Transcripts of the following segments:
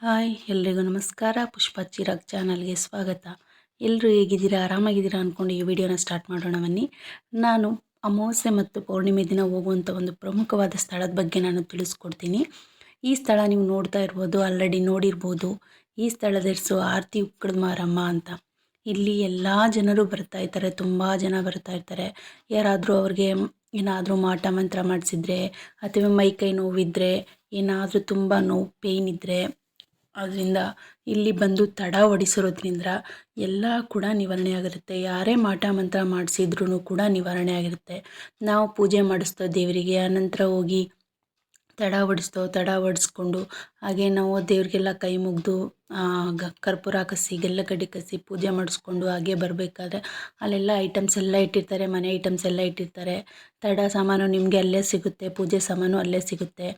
Hi, ಎಲ್ರಿಗೂ ನಮಸ್ಕಾರ. ಪುಷ್ಪ ಚಿರಾಗ್ ಚಾನಲ್ಗೆ ಸ್ವಾಗತ. ಎಲ್ಲರೂ ಹೇಗಿದ್ದೀರಾ? ಆರಾಮಾಗಿದ್ದೀರಾ ಅಂದ್ಕೊಂಡು ಈ ವಿಡಿಯೋನ ಸ್ಟಾರ್ಟ್ ಮಾಡೋಣ ಬನ್ನಿ. ನಾನು ಅಮಾವಾಸ್ಯೆ ಮತ್ತು ಪೌರ್ಣಿಮೆ ದಿನ ಹೋಗುವಂಥ ಒಂದು ಪ್ರಮುಖವಾದ ಸ್ಥಳದ ಬಗ್ಗೆ ನಾನು ತಿಳಿಸ್ಕೊಡ್ತೀನಿ. ಈ ಸ್ಥಳ ನೀವು ನೋಡ್ತಾ ಇರ್ಬೋದು, ಆಲ್ರೆಡಿ ನೋಡಿರ್ಬೋದು. ಈ ಸ್ಥಳದ ಹೆಸರು ಆರತಿ ಉಕ್ಕಡ ಮಾರಮ್ಮ ಅಂತ. ಇಲ್ಲಿ ಎಲ್ಲ ಜನರು ಬರ್ತಾ ಇರ್ತಾರೆ ತುಂಬ ಜನ ಬರ್ತಾ ಇರ್ತಾರೆ ಯಾರಾದರೂ ಅವ್ರಿಗೆ ಏನಾದರೂ ಮಾಟ ಮಂತ್ರ ಮಾಡಿಸಿದ್ರೆ, ಅಥವಾ ಮೈ ಕೈ ನೋವಿದ್ದರೆ ಏನಾದರೂ ತುಂಬ ನೋವು ಪೇಯ್ನ್ ಇದ್ದರೆ ಅದರಿಂದ ಇಲ್ಲಿ ಬಂದು ತಡ ಹೊಡಿಸಿರೋದ್ರಿಂದ ಎಲ್ಲ ಕೂಡ ನಿವಾರಣೆ ಆಗಿರುತ್ತೆ. ಯಾರೇ ಮಾಟ ಮಂತ್ರ ಮಾಡಿಸಿದ್ರೂ ಕೂಡ ನಿವಾರಣೆ ಆಗಿರುತ್ತೆ. ನಾವು ಪೂಜೆ ಮಾಡಿಸ್ತೋ ದೇವರಿಗೆ ಆನಂತರ ಹೋಗಿ ತಡ ಹೊಡಿಸ್ತೋ ತಡ ಹೊಡಿಸ್ಕೊಂಡು ಹಾಗೆ ನಾವು ದೇವರಿಗೆಲ್ಲ ಕೈ ಮುಗಿದು ಕರ್ಪೂರ ಕಸಿ ಗಡ್ಡೆ ಕಸಿ ಪೂಜೆ ಮಾಡಿಸ್ಕೊಂಡು ಹಾಗೆ ಬರಬೇಕಾದ್ರೆ ಅಲ್ಲೆಲ್ಲ ಐಟಮ್ಸ್ ಎಲ್ಲ ಇಟ್ಟಿರ್ತಾರೆ, ಮನೆ ಐಟಮ್ಸ್ ಎಲ್ಲ ಇಟ್ಟಿರ್ತಾರೆ. ತಡ ಸಾಮಾನು ನಿಮಗೆ ಅಲ್ಲೇ ಸಿಗುತ್ತೆ, ಪೂಜೆ ಸಾಮಾನು ಅಲ್ಲೇ ಸಿಗುತ್ತೆ.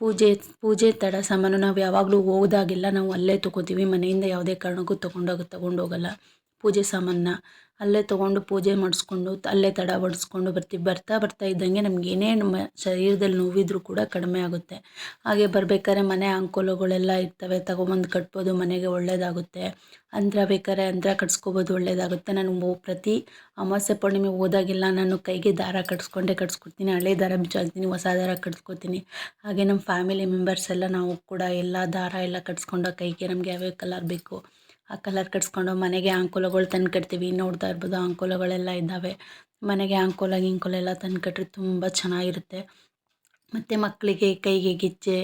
ಪೂಜೆ ಪೂಜೆ ತಡ ಸಾಮಾನು ನಾವು ಯಾವಾಗಲೂ ಹೋದಾಗೆಲ್ಲ ನಾವು ಅಲ್ಲೇ ತೊಗೋತೀವಿ. ಮನೆಯಿಂದ ಯಾವುದೇ ಕಾರಣಕ್ಕೂ ತೊಗೊಂಡೋಗಿ, ತೊಗೊಂಡೋಗಲ್ಲ. ಪೂಜೆ ಸಾಮಾನನ್ನ ಅಲ್ಲೇ ತೊಗೊಂಡು ಪೂಜೆ ಮಾಡಿಸ್ಕೊಂಡು ಅಲ್ಲೇ ತಡ ಬಡಿಸ್ಕೊಂಡು ಬರ್ತೀವಿ ಬರ್ತಾ ಬರ್ತಾ ಇದ್ದಂಗೆ ನಮ್ಗೆ ಏನೇ ನಮ್ಮ ಶರೀರದಲ್ಲಿ ನೋವಿದ್ರೂ ಕೂಡ ಕಡಿಮೆ ಆಗುತ್ತೆ. ಹಾಗೆ ಬರ್ಬೇಕಾದ್ರೆ ಮನೆ ಅಂಕೋಲಗಳೆಲ್ಲ ಇರ್ತವೆ, ತಗೊಬಂದು ಕಟ್ಬೋದು, ಮನೆಗೆ ಒಳ್ಳೆಯದಾಗುತ್ತೆ ಅಂತ್ರ ಬೇಕಾದ್ರೆ ಅಂತ್ರ ಕಟ್ಸ್ಕೊಬೋದು ಒಳ್ಳೆಯದಾಗುತ್ತೆ ನಾನು ಪ್ರತಿ ಅಮಾವಾಸ್ಯೆ ಪೂರ್ಣಿಮೆ ಹೋದಾಗೆಲ್ಲ ನಾನು ಕೈಗೆ ದಾರ ಕಟ್ಸ್ಕೊಂಡೆ, ಕಟ್ಸ್ಕೊಡ್ತೀನಿ. ಹಳೆ ದಾರ ಬಿಚ್ಚಾಕ್ತೀನಿ, ಹೊಸ ದಾರ ಕಟ್ಸ್ಕೊತೀನಿ. ಹಾಗೆ ನಮ್ಮ ಫ್ಯಾಮಿಲಿ ಮೆಂಬರ್ಸ್ ಎಲ್ಲ ನಾವು ಕೂಡ ಎಲ್ಲ ದಾರ ಎಲ್ಲ ಕಟ್ಸ್ಕೊಂಡು ಕೈಗೆ ನಮಗೆ ಯಾವ್ಯಾವ ಕಲರ್ ಬೇಕು ಆ ಕಲರ್ ಕಟ್ಸ್ಕೊಂಡು ಮನೆಗೆ ಅಂಕೋಲಗಳು ತಂದು ಕಟ್ತೀವಿ. ನೋಡ್ತಾ ಇರ್ಬೋದು ಅಂಕೋಲಗಳೆಲ್ಲ ಇದ್ದಾವೆ. ಮನೆಗೆ ಅಂಕೋಲ, ಗಿಂಕೋಲ ಎಲ್ಲ ತಂದು ಕಟ್ಟರೆ ತುಂಬ ಚೆನ್ನಾಗಿರುತ್ತೆ. ಮತ್ತು ಮಕ್ಕಳಿಗೆ ಕೈಗೆ ಗೆಜ್ಜೆ,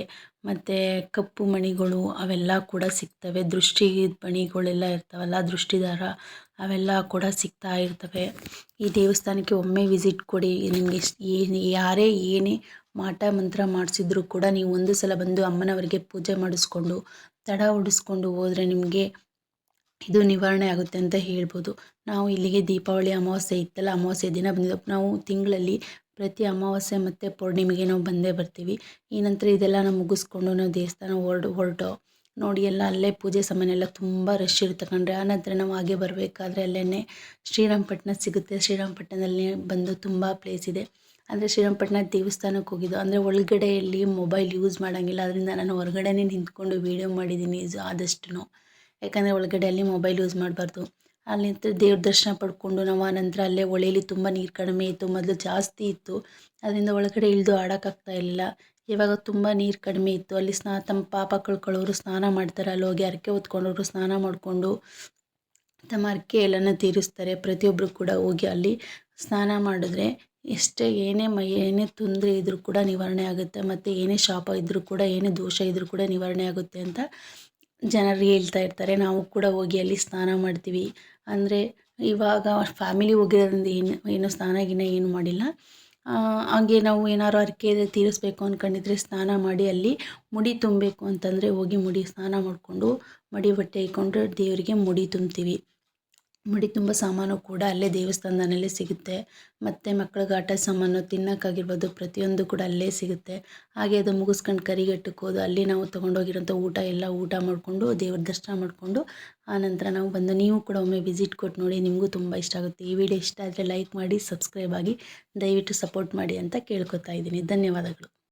ಮತ್ತು ಕಪ್ಪು ಮಣಿಗಳು ಅವೆಲ್ಲ ಕೂಡ ಸಿಗ್ತವೆ. ದೃಷ್ಟಿ ಮಣಿಗಳೆಲ್ಲ ಇರ್ತಾವಲ್ಲ, ದೃಷ್ಟಿದಾರ ಅವೆಲ್ಲ ಕೂಡ ಸಿಗ್ತಾ ಇರ್ತವೆ. ಈ ದೇವಸ್ಥಾನಕ್ಕೆ ಒಮ್ಮೆ ವಿಸಿಟ್ ಕೊಡಿ. ನಿಮಗೆ ಏನು, ಯಾರೇ ಏನೇ ಮಾಟ ಮಂತ್ರ ಮಾಡಿಸಿದ್ರು ಕೂಡ ನೀವು ಒಂದು ಸಲ ಬಂದು ಅಮ್ಮನವರಿಗೆ ಪೂಜೆ ಮಾಡಿಸ್ಕೊಂಡು, ತಡ ಉಡಿಸ್ಕೊಂಡು ಹೋದರೆ ನಿಮಗೆ ಇದು ನಿವಾರಣೆ ಆಗುತ್ತೆ ಅಂತ ಹೇಳ್ಬೋದು. ನಾವು ಇಲ್ಲಿಗೆ ದೀಪಾವಳಿ ಅಮಾವಾಸ್ಯೆ ಇತ್ತಲ್ಲ, ಅಮಾವಾಸ್ಯೆ ದಿನ ಬಂದಿದ್ದು, ನಾವು ತಿಂಗಳಲ್ಲಿ ಪ್ರತಿ ಅಮಾವಾಸ್ಯೆ ಮತ್ತು ಪೌರ್ಣಿಮೆಗೆ ನಾವು ಬಂದೇ ಬರ್ತೀವಿ. ಈ ನಂತರ ಇದೆಲ್ಲ ನಾವು ಮುಗಿಸ್ಕೊಂಡು ನಾವು ದೇವಸ್ಥಾನ ಹೊರಡು, ಹೊರಟು ನೋಡಿ ಎಲ್ಲ ಅಲ್ಲೇ ಪೂಜೆ ಸಮಯ ಎಲ್ಲ ತುಂಬ ರಶ್ ಇರುತ್ತೆ ಆ ನಂತರ ನಾವು ಹಾಗೆ ಬರಬೇಕಾದ್ರೆ ಅಲ್ಲೇ ಶ್ರೀರಾಮಪಟ್ಟಣ ಸಿಗುತ್ತೆ. ಶ್ರೀರಾಮಪಟ್ಟಣದಲ್ಲಿ ಬಂದು ತುಂಬ ಪ್ಲೇಸ್ ಇದೆ. ಅಂದರೆ ಶ್ರೀರಾಮಪಟ್ಟಣ ದೇವಸ್ಥಾನಕ್ಕೆ ಹೋಗಿದ್ದು, ಅಂದರೆ ಒಳಗಡೆಯಲ್ಲಿ ಮೊಬೈಲ್ ಯೂಸ್ ಮಾಡೋಂಗಿಲ್ಲ. ಅದರಿಂದ ನಾನು ಹೊರಗಡೆನೇ ನಿಂತ್ಕೊಂಡು ವೀಡಿಯೋ ಮಾಡಿದ್ದೀನಿ ಆದಷ್ಟು ಯಾಕಂದರೆ ಒಳಗಡೆ ಅಲ್ಲಿ ಮೊಬೈಲ್ ಯೂಸ್ ಮಾಡಬಾರ್ದು. ಅಲ್ಲಿ ದೇವ್ರ ದರ್ಶನ ಪಡ್ಕೊಂಡು ನಾವು ಆನಂತರ ಅಲ್ಲೇ ಹೊಳೇಲಿ ತುಂಬ ನೀರು ಕಡಿಮೆ ಇತ್ತು, ಮೊದಲು ಜಾಸ್ತಿ ಇತ್ತು. ಅದರಿಂದ ಒಳಗಡೆ ಇಳಿದು ಆಡೋಕ್ಕಾಗ್ತಾ ಇರಲಿಲ್ಲ. ಇವಾಗ ತುಂಬ ನೀರು ಕಡಿಮೆ ಇತ್ತು. ಅಲ್ಲಿ ಸ್ನಾ, ತಮ್ಮ ಪಾಪ ಕಳ್ಕೊಳ್ಳೋರು ಸ್ನಾನ ಮಾಡ್ತಾರೆ. ಅಲ್ಲಿ ಹೋಗಿ ಹರಕೆ ಹೊತ್ಕೊಂಡವರು ಸ್ನಾನ ಮಾಡಿಕೊಂಡು ತಮ್ಮ ಹರಕೆ ಎಲ್ಲನೂ ತೀರಿಸ್ತಾರೆ. ಪ್ರತಿಯೊಬ್ಬರು ಕೂಡ ಹೋಗಿ ಅಲ್ಲಿ ಸ್ನಾನ ಮಾಡಿದ್ರೆ ಎಷ್ಟೇ ಏನೇ ಮೈ, ಏನೇ ತೊಂದರೆ ಇದ್ದರೂ ಕೂಡ ನಿವಾರಣೆ ಆಗುತ್ತೆ. ಮತ್ತು ಏನೇ ಶಾಪ ಇದ್ದರೂ ಕೂಡ, ಏನೇ ದೋಷ ಇದ್ದರೂ ಕೂಡ ನಿವಾರಣೆ ಆಗುತ್ತೆ ಅಂತ ಜನರು ಹೇಳ್ತಾ ಇರ್ತಾರೆ, ನಾವು ಕೂಡ ಹೋಗಿ ಅಲ್ಲಿ ಸ್ನಾನ ಮಾಡ್ತೀವಿ. ಅಂದರೆ ಇವಾಗ ಫ್ಯಾಮಿಲಿ ಹೋಗಿರೋದ್ರಿಂದ ಏನು ಏನು ಸ್ನಾನ ಗಿನ ಏನು ಮಾಡಿಲ್ಲ. ಹಾಗೆ ನಾವು ಏನಾದ್ರು ಹರಕೆ ತೀರಿಸ್ಬೇಕು ಅಂದ್ಕೊಂಡಿದ್ರೆ ಸ್ನಾನ ಮಾಡಿ ಅಲ್ಲಿ ಮುಡಿ ತುಂಬಬೇಕು ಅಂತಂದರೆ ಹೋಗಿ ಮುಡಿ ಸ್ನಾನ ಮಾಡಿಕೊಂಡು, ಮಡಿ ಬಟ್ಟೆ ಇಕ್ಕೊಂಡು ದೇವರಿಗೆ ಮುಡಿ ತುಂಬ್ತೀವಿ ಮುಡಿ ತುಂಬ ಸಾಮಾನು ಕೂಡ ಅಲ್ಲೇ ದೇವಸ್ಥಾನದಲ್ಲೇ ಸಿಗುತ್ತೆ. ಮತ್ತು ಮಕ್ಳಿಗೆ ಆಟ ಸಾಮಾನು ತಿನ್ನೋಕ್ಕಾಗಿರ್ಬೋದು ಪ್ರತಿಯೊಂದು ಕೂಡ ಅಲ್ಲೇ ಸಿಗುತ್ತೆ. ಹಾಗೆ ಅದು ಮುಗಿಸ್ಕೊಂಡು ಕರಿಘಟ್ಟಕ್ಕೆ ಅಲ್ಲಿ ನಾವು ತೊಗೊಂಡೋಗಿರೋಂಥ ಊಟ ಎಲ್ಲ ಊಟ ಮಾಡಿಕೊಂಡು, ದೇವ್ರ ದರ್ಶನ ಮಾಡಿಕೊಂಡು ಆನಂತರ ನಾವು ಬಂದು ನೀವು ಕೂಡ ಒಮ್ಮೆ ವಿಸಿಟ್ ಕೊಟ್ಟು ನೋಡಿ, ನಿಮಗೂ ತುಂಬ ಇಷ್ಟ ಆಗುತ್ತೆ. ಈ ವಿಡಿಯೋ ಇಷ್ಟ ಆದರೆ ಲೈಕ್ ಮಾಡಿ ಸಬ್ಸ್ಕ್ರೈಬ್ ಆಗಿ, ದಯವಿಟ್ಟು ಸಪೋರ್ಟ್ ಮಾಡಿ ಅಂತ ಕೇಳ್ಕೊತಾ ಇದ್ದೀನಿ. ಧನ್ಯವಾದಗಳು.